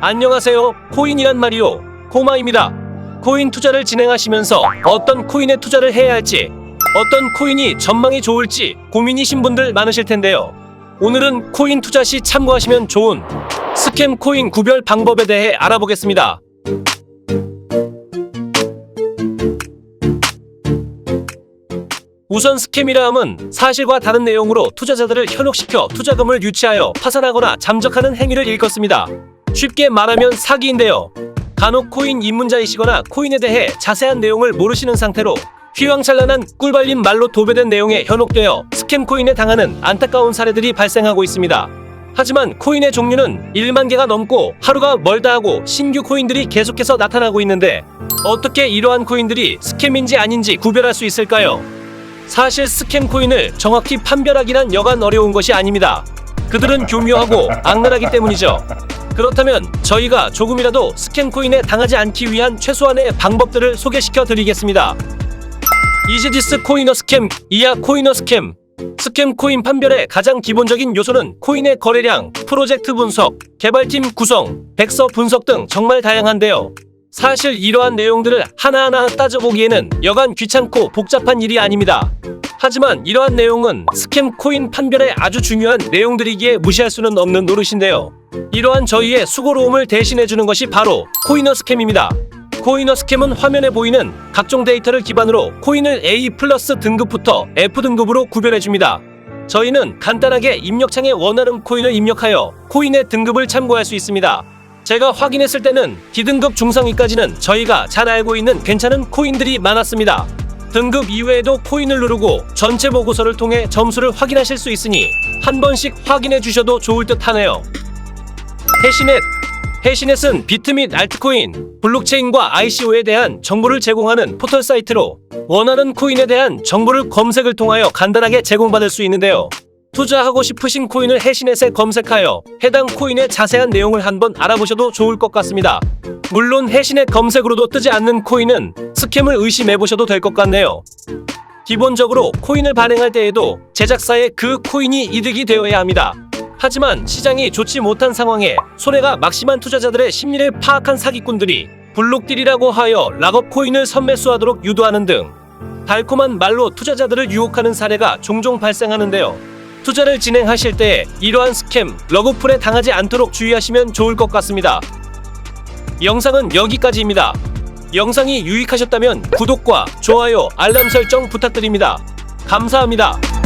안녕하세요. 코인이란 말이요. 코마입니다. 코인 투자를 진행하시면서 어떤 코인에 투자를 해야 할지, 어떤 코인이 전망이 좋을지 고민이신 분들 많으실 텐데요. 오늘은 코인 투자 시 참고하시면 좋은 스캠 코인 구별 방법에 대해 알아보겠습니다. 우선 스캠이라 함은 사실과 다른 내용으로 투자자들을 현혹시켜 투자금을 유치하여 파산하거나 잠적하는 행위를 일컫습니다. 쉽게 말하면 사기인데요. 간혹 코인 입문자이시거나 코인에 대해 자세한 내용을 모르시는 상태로 휘황찬란한 꿀발린 말로 도배된 내용에 현혹되어 스캠 코인에 당하는 안타까운 사례들이 발생하고 있습니다. 하지만 코인의 종류는 1만 개가 넘고 하루가 멀다 하고 신규 코인들이 계속해서 나타나고 있는데 어떻게 이러한 코인들이 스캠인지 아닌지 구별할 수 있을까요? 사실 스캠 코인을 정확히 판별하기란 여간 어려운 것이 아닙니다. 그들은 교묘하고 악랄하기 때문이죠. 그렇다면 저희가 조금이라도 스캠 코인에 당하지 않기 위한 최소한의 방법들을 소개시켜 드리겠습니다. 이지디스 코이너 스캠, 이하 코이너 스캠. 스캠 코인 판별의 가장 기본적인 요소는 코인의 거래량, 프로젝트 분석, 개발팀 구성, 백서 분석 등 정말 다양한데요. 사실 이러한 내용들을 하나하나 따져보기에는 여간 귀찮고 복잡한 일이 아닙니다. 하지만 이러한 내용은 스캠 코인 판별에 아주 중요한 내용들이기에 무시할 수는 없는 노릇인데요. 이러한 저희의 수고로움을 대신해주는 것이 바로 코이너 스캠입니다. 코이너 스캠은 화면에 보이는 각종 데이터를 기반으로 코인을 A 플러스 등급부터 F 등급으로 구별해줍니다. 저희는 간단하게 입력창에 원하는 코인을 입력하여 코인의 등급을 참고할 수 있습니다. 제가 확인했을 때는 D등급 중상위까지는 저희가 잘 알고 있는 괜찮은 코인들이 많았습니다. 등급 이외에도 코인을 누르고 전체 보고서를 통해 점수를 확인하실 수 있으니 한 번씩 확인해 주셔도 좋을 듯 하네요. 해시넷 해시넷은 비트 및 알트코인, 블록체인과 ICO에 대한 정보를 제공하는 포털 사이트로 원하는 코인에 대한 정보를 검색을 통하여 간단하게 제공받을 수 있는데요. 투자하고 싶으신 코인을 해시넷에 검색하여 해당 코인의 자세한 내용을 한번 알아보셔도 좋을 것 같습니다. 물론 해시넷 검색으로도 뜨지 않는 코인은 스캠을 의심해 보셔도 될 것 같네요. 기본적으로 코인을 발행할 때에도 제작사의 그 코인이 이득이 되어야 합니다. 하지만 시장이 좋지 못한 상황에 손해가 막심한 투자자들의 심리를 파악한 사기꾼들이 블록딜이라고 하여 락업 코인을 선매수하도록 유도하는 등 달콤한 말로 투자자들을 유혹하는 사례가 종종 발생하는데요. 투자를 진행하실 때 이러한 스캠, 러그풀에 당하지 않도록 주의하시면 좋을 것 같습니다. 영상은 여기까지입니다. 영상이 유익하셨다면 구독과 좋아요, 알람 설정 부탁드립니다. 감사합니다.